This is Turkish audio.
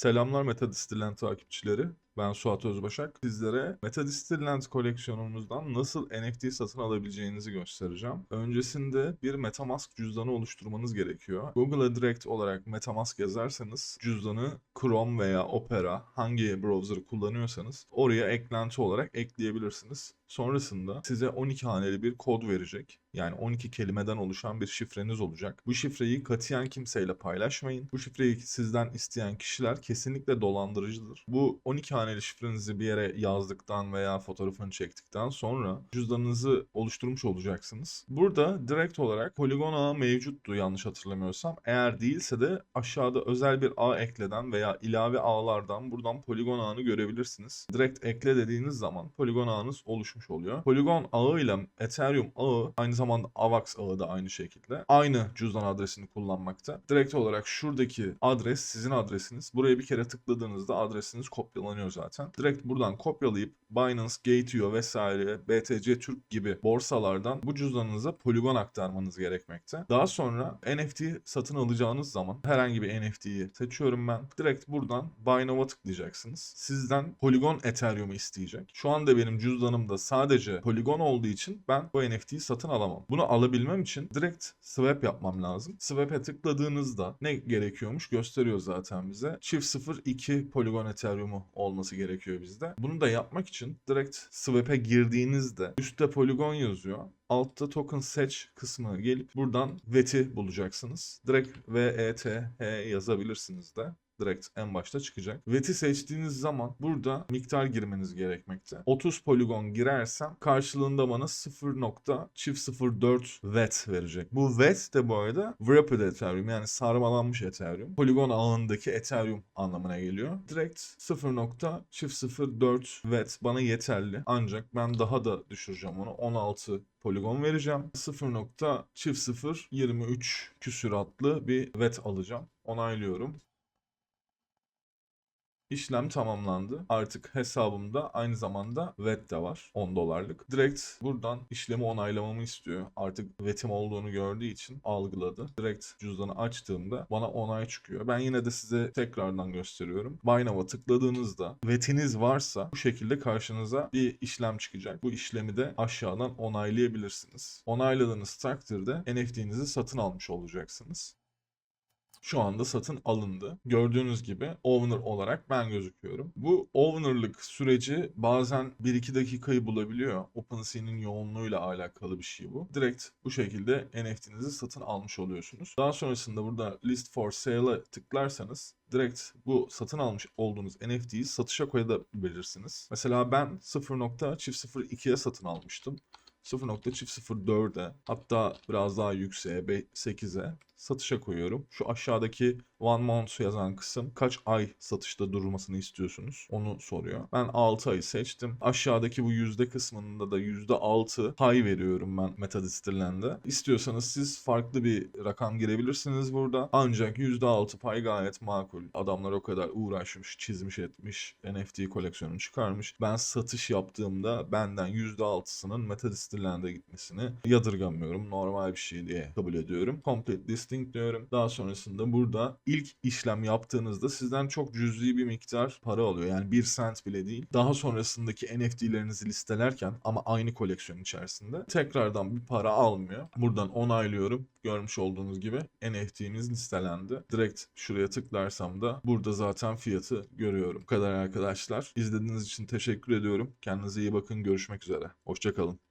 Selamlar Metadistillant takipçileri. Ben Suat Özbaşak. Sizlere Metadistillant koleksiyonumuzdan nasıl NFT satın alabileceğinizi göstereceğim. Öncesinde bir Metamask cüzdanı oluşturmanız gerekiyor. Google'a direkt olarak Metamask yazarsanız cüzdanı Chrome veya Opera hangi browser'ı kullanıyorsanız oraya eklenti olarak ekleyebilirsiniz. Sonrasında size 12 haneli bir kod verecek. Yani 12 kelimeden oluşan bir şifreniz olacak. Bu şifreyi katiyen kimseyle paylaşmayın. Bu şifreyi sizden isteyen kişiler kesinlikle dolandırıcıdır. Bu 12 haneli şifrenizi bir yere yazdıktan veya fotoğrafını çektikten sonra cüzdanınızı oluşturmuş olacaksınız. Burada direkt olarak poligon ağı mevcuttu yanlış hatırlamıyorsam. Eğer değilse de aşağıda özel bir ağ ekleden veya ilave ağlardan buradan poligon ağını görebilirsiniz. Direkt ekle dediğiniz zaman poligon ağınız oluşmuş oluyor. Poligon ağı ile Ethereum ağı aynı zamanda AVAX ağı da aynı şekilde. Aynı cüzdan adresini kullanmakta. Direkt olarak şuradaki adres sizin adresiniz. Buraya bir kere tıkladığınızda adresiniz kopyalanıyor zaten. Direkt buradan kopyalayıp Binance, Gate.io vesaire BTC Türk gibi borsalardan bu cüzdanınıza poligon aktarmanız gerekmekte. Daha sonra NFT satın alacağınız zaman herhangi bir NFT'yi seçiyorum ben. Direkt buradan Buy tıklayacaksınız. Sizden Polygon Ethereum'u isteyecek. Şu anda benim cüzdanımda sadece Polygon olduğu için ben bu NFT'yi satın alamam. Bunu alabilmem için direkt swap yapmam lazım. Swap'e tıkladığınızda ne gerekiyormuş gösteriyor zaten bize. Çift 02 Polygon Ethereum'u olması gerekiyor bizde. Bunu da yapmak için direkt swap'e girdiğinizde üstte Polygon yazıyor. Altta token seç kısmına gelip buradan VET'i bulacaksınız. Direkt VETH yazabilirsiniz de direkt en başta çıkacak. VET'i seçtiğiniz zaman burada miktar girmeniz gerekmekte. 30 poligon girersem karşılığında bana 0.004 VET verecek. Bu VET de bu arada Wrapped Ethereum yani sarmalanmış Ethereum. Poligon ağındaki Ethereum anlamına geliyor. Direkt 0.004 VET bana yeterli. Ancak ben daha da düşüreceğim onu. 16 poligon vereceğim. 0.0023 küsuratlı bir VET alacağım. Onaylıyorum. İşlem tamamlandı. Artık hesabımda aynı zamanda VET de var. 10 dolarlık. Direkt buradan işlemi onaylamamı istiyor. Artık VET'im olduğunu gördüğü için algıladı. Direkt cüzdanı açtığımda bana onay çıkıyor. Ben yine de size tekrardan gösteriyorum. Now'a tıkladığınızda VET'iniz varsa bu şekilde karşınıza bir işlem çıkacak. Bu işlemi de aşağıdan onaylayabilirsiniz. Onayladığınız takdirde NFT'nizi satın almış olacaksınız şu anda satın alındı. Gördüğünüz gibi owner olarak ben gözüküyorum. Bu owner'lık süreci bazen 1-2 dakikayı bulabiliyor. OpenSea'nin yoğunluğuyla alakalı bir şey bu. Direkt bu şekilde NFT'nizi satın almış oluyorsunuz. Daha sonrasında burada list for sale'a tıklarsanız direkt bu satın almış olduğunuz NFT'yi satışa koyabilirsiniz. Mesela ben 0.002'ye satın almıştım. 0.004'e hatta biraz daha yükseğe 8'e satışa koyuyorum. Şu aşağıdaki one month yazan kısım kaç ay satışta durmasını istiyorsunuz onu soruyor. Ben 6 ayı seçtim. Aşağıdaki bu yüzde kısmında da %6 pay veriyorum ben Metadistilland'e. İstiyorsanız siz farklı bir rakam girebilirsiniz burada. Ancak %6 pay gayet makul. Adamlar o kadar uğraşmış, çizmiş etmiş, NFT koleksiyonunu çıkarmış. Ben satış yaptığımda benden %6'sının Metadistilland'e gitmesini yadırgamıyorum. Normal bir şey diye kabul ediyorum. Complete listing diyorum. Daha sonrasında burada ilk işlem yaptığınızda sizden çok cüzi bir miktar para alıyor. Yani 1 sent bile değil. Daha sonrasındaki NFT'lerinizi listelerken ama aynı koleksiyon içerisinde tekrardan bir para almıyor. Buradan onaylıyorum. Görmüş olduğunuz gibi NFT'miz listelendi. Direkt şuraya tıklarsam da burada zaten fiyatı görüyorum. Bu kadar arkadaşlar. İzlediğiniz için teşekkür ediyorum. Kendinize iyi bakın. Görüşmek üzere. Hoşçakalın.